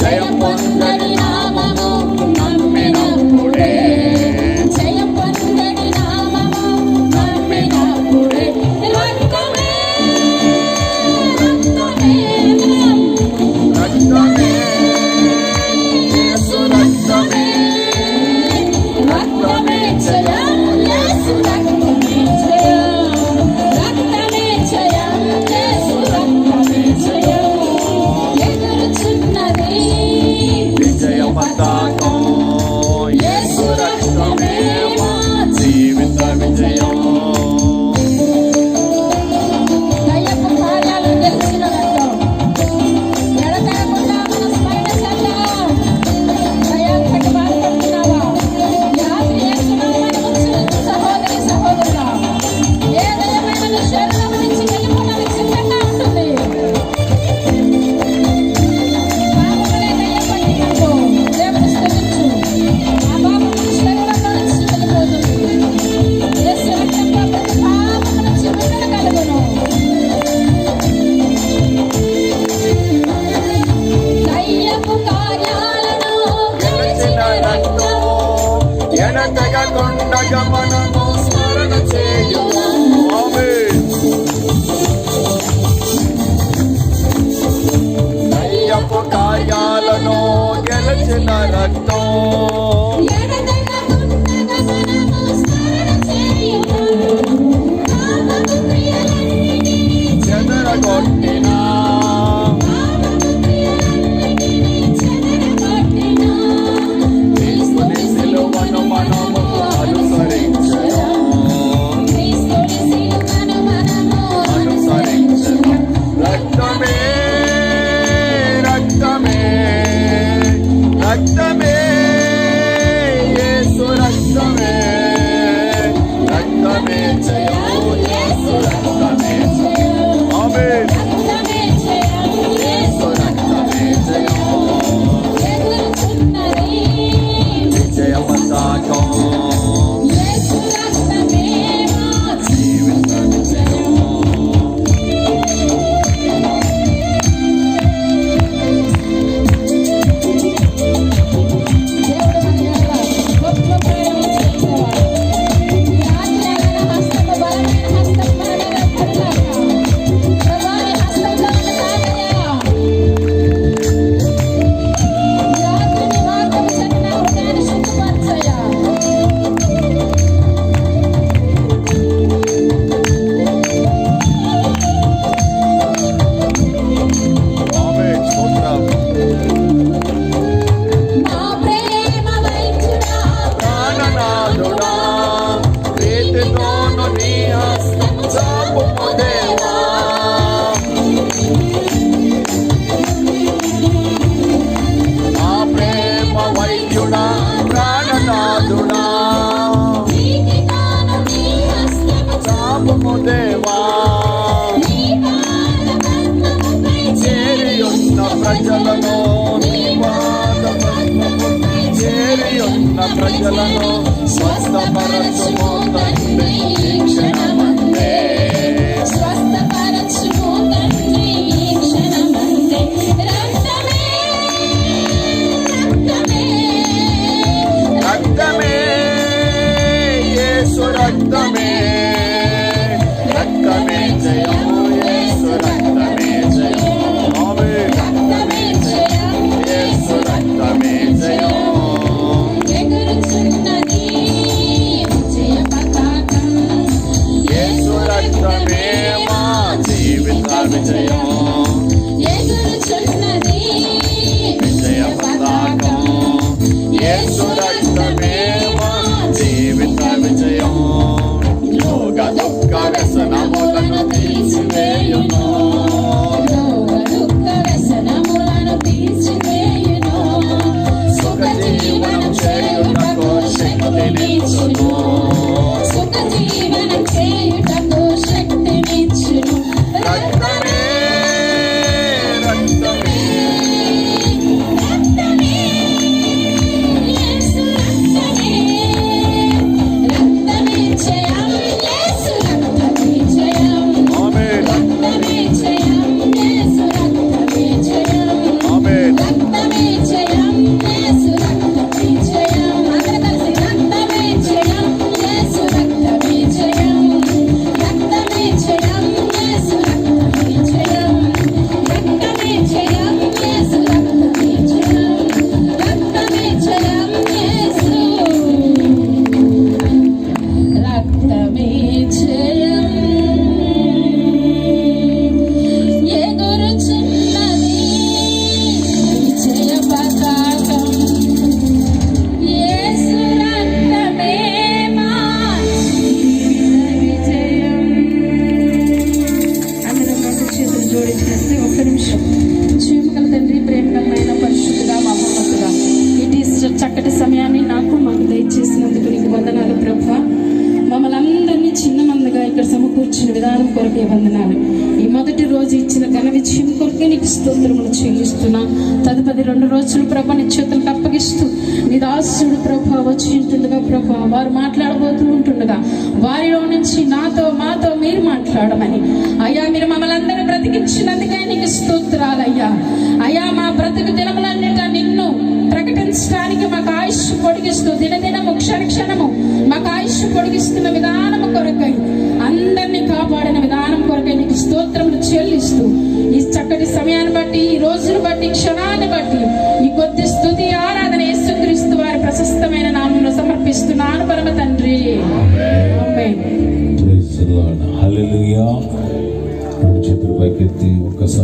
జయం పొందని ఎదురు చున్నది విజయ పతాకం యేసు కొరకే వందనాలు. ఈ మొదటి రోజు ఇచ్చిన ఘన విజయం కొరకే నీకు స్తోత్రములు చెల్లిస్తున్నా. తదుపరి రెండు రోజులు ప్రభా నీ అప్పగిస్తూ నీ దాసుడు ప్రభా వచ్చి ఉంటుండగా ప్రభా వారు మాట్లాడబోతూ ఉంటుండగా వారిలో నుంచి నాతో మాతో మీరు మాట్లాడమని. అయ్యా మీరు మమ్మల్ని అందరూ బ్రతికించినందుకే నీకు స్తోత్రాలయ్యా. అయ్యా మా బ్రతుకు దినములన్నిట నిన్ను ప్రకటించడానికి మాకు ఆయుష్ పొడిగిస్తూ దినదినము క్షణ క్షణము మాకు ఆయుష్ పొడిగిస్తున్న విధానము కొరకై అందరినీ కాపాడిన విధానం కొరకై నీకు స్తోత్రములు చెల్లిస్తూ ఈ చక్కటి సమయాన్ని బట్టి ఈ రోజును బట్టి క్షణాలు at the